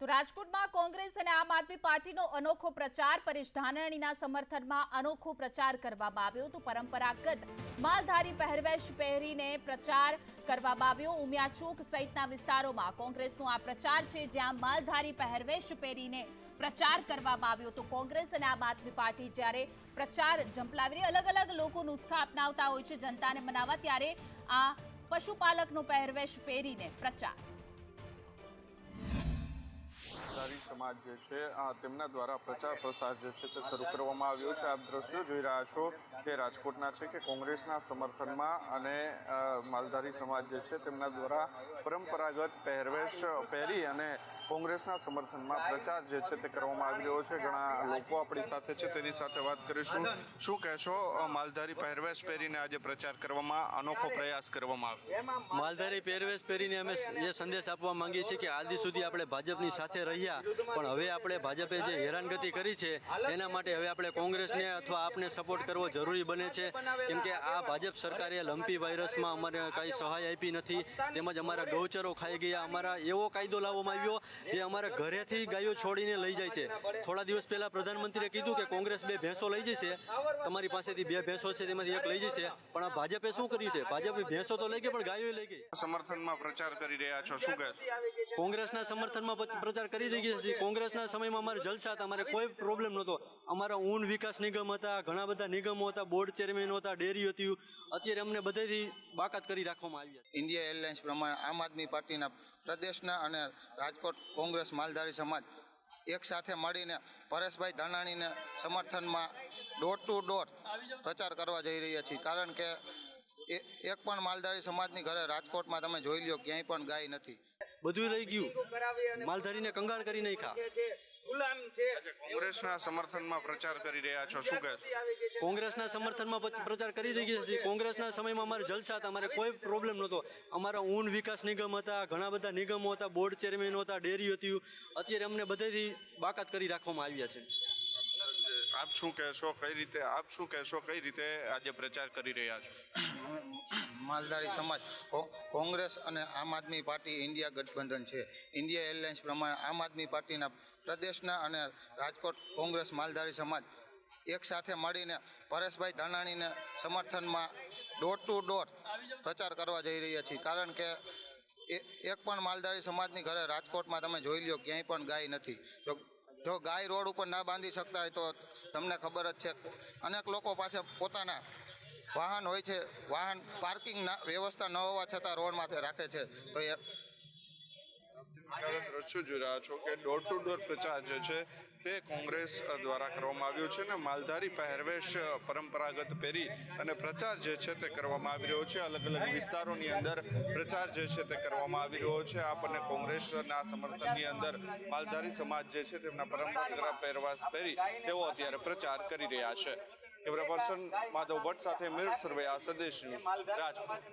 તો રાજકોટમાં કોંગ્રેસ અને આમ આદમી પાર્ટીનો અનોખો પ્રચાર, પરેશ ધાનાણીના સમર્થનમાં અનોખો પ્રચાર કરવામાં આવ્યો તો પરંપરાગત માલધારી પહેરવેશ પહેરીને પ્રચાર કરવામાં આવ્યો. ઉમિયા સહિતના વિસ્તારોમાં કોંગ્રેસનો આ પ્રચાર છે, જ્યાં માલધારી પહેરવેશ પહેરીને પ્રચાર કરવામાં આવ્યો તો કોંગ્રેસ અને આમ આદમી પાર્ટી જ્યારે પ્રચાર ઝંપલાવી અલગ અલગ લોકો નુસ્ખા અપનાવતા હોય છે, જનતાને મનાવવા, ત્યારે આ પશુપાલકનો પહેરવેશ પહેરીને પ્રચાર. ધારી સમાજ જે છે તેમના દ્વારા પ્રચાર પ્રસાર જે છે તે શરૂ કરવામાં આવ્યો છે. આપ દ્રશ્યો જોઈ રહ્યા છો કે રાજકોટના છે કે કોંગ્રેસના સમર્થનમાં અને માલધારી સમાજ જે છે તેમના દ્વારા પરંપરાગત પહેરવેશ પહેરી અને કોંગ્રેસના સમર્થનમાં પ્રચાર જે છે તે કરવામાં આવી રહ્યો છે. ઘણા લોકો આપણી સાથે છે, તેની સાથે વાત કરીશું. શું કહેશો માલધારી પહેરવેશ પહેરીને આજે પ્રચાર કરવામાં અનોખો પ્રયાસ કરવામાં આવ્યો? માલધારી પહેરવેશ પહેરીને અમે એ સંદેશ આપવા માંગીએ છીએ કે આદિ સુધી આપણે ભાજપની સાથે રહ્યા, પણ હવે આપણે ભાજપે જે હેરાનગતિ કરી છે, એના માટે હવે આપણે કોંગ્રેસને અથવા આપને સપોર્ટ કરવો જરૂરી બને છે. કેમ કે આ ભાજપ સરકારે લંપી વાયરસમાં અમારે કાંઈ સહાય આપી નથી, તેમજ અમારા ગૌચરો ખાઈ ગયા, અમારા એવો કાયદો લાવવામાં આવ્યો જે અમારા ઘરેથી ગાયો છોડીને લઈ જાય છે. થોડા દિવસ પહેલા પ્રધાનમંત્રીએ કીધું કે કોંગ્રેસ બે ભેંસો લઈ જશે. તમારી પાસેથી બે ભેંસો છે, તેમાંથી એક લઈ જશે. પણ આ ભાજપે શું કર્યું છે? ભાજપે ભેંસો તો લઈ ગઈ, પણ ગાયો લઈ ગઈ. સમર્થનમાં પ્રચાર કરી રહ્યા છો. શું કહેશો કોંગ્રેસના સમર્થનમાં પ્રચાર કરી રહી છે. કોંગ્રેસના સમયમાં અમારે જલસા હતા. અમારે કોઈ પ્રોબ્લેમ નહોતો. અમારા ઊન વિકાસ નિગમ હતા, ઘણા બધા નિગમો હતા બોર્ડ ચેરમેન હતા ડેરી હતી અત્યારે અમને બધેથી બાકાત કરી રાખવામાં આવી છે. ઇન્ડિયા એરલાઇન્સ પ્રમાણે આમ આદમી પાર્ટીના પ્રદેશના અને રાજકોટ કોંગ્રેસ માલધારી સમાજ એક સાથે મળીને પરેશભાઈ ધાનાણીને સમર્થનમાં ડોર ટુ ડોર પ્રચાર કરવા જઈ રહ્યા છીએ. કારણ કે એક પણ માલધારી સમાજની ઘરે રાજકોટમાં તમે જોઈ લો ક્યાંય પણ ગાય નથી. બધું લઈ ગયું. માલધારીને કંગાળ કરી નાખ્યા. કોંગ્રેસના સમર્થનમાં પ્રચાર કરી રહ્યા છો. શું કહે કોંગ્રેસના સમર્થનમાં પ્રચાર કરી રહી છે. કોંગ્રેસના સમયમાં અમારે જલસા હતા. અમારે કોઈ પ્રોબ્લેમ નહોતો. અમારા ઊન વિકાસ નિગમ હતા ઘણા બધા નિગમો હતા બોર્ડ ચેરમેન હતા ડેરી હતી. અત્યારે અમને બધેથી બાકાત કરી રાખવામાં આવ્યા છે. આપ શું કહેશો? કઈ રીતે આપ શું કહેશો? કઈ રીતે આજે પ્રચાર કરી રહ્યા છો? માલધારી સમાજ કોંગ્રેસ અને આમ આદમી પાર્ટી ઇન્ડિયા ગઠબંધન છે. ઇન્ડિયા એરલાઇન્સ પ્રમાણે આમ આદમી પાર્ટીના પ્રદેશના અને રાજકોટ કોંગ્રેસ માલધારી સમાજ એક સાથે મળીને પરેશભાઈ ધાનાણીને સમર્થનમાં ડોર ટુ ડોર પ્રચાર કરવા જઈ રહ્યા છીએ. કારણ કે એક પણ માલધારી સમાજની ઘરે રાજકોટમાં તમે જોઈ લો ક્યાંય પણ ગાય નથી. જો જો ગાય રોડ ઉપર ના બાંધી શકતા હોય તો તમને ખબર જ છે. અનેક લોકો પાસે પોતાના વાહન હોય છે, વાહન પાર્કિંગ વ્યવસ્થા ન હોવા છતાં રોડ માથે રાખે છે. તો એ દ્રશ્યો જોઈ રહ્યા છો કે ડોર ટુ ડોર પ્રચાર જે છે, તે કોંગ્રેસ દ્વારા કરવામાં આવ્યો છે અને માલધારી પહેરવેશ પરંપરાગત પહેરી અને પ્રચાર જે છે તે કરવામાં આવી રહ્યો છે. અલગ અલગ વિસ્તારોની અંદર પ્રચાર જે છે તે કરવામાં આવી રહ્યો છે. આપણને કોંગ્રેસના સમર્થનની અંદર માલધારી સમાજ જે છે તેમના પરંપરાગત પહેરવાશ પહેરી તેઓ અત્યારે પ્રચાર કરી રહ્યા છે. કેમેરા પર્સન માધવ ભટ્ટ સાથે મિરર સર્વે આ સદેશ ન્યૂઝ રાજકોટ.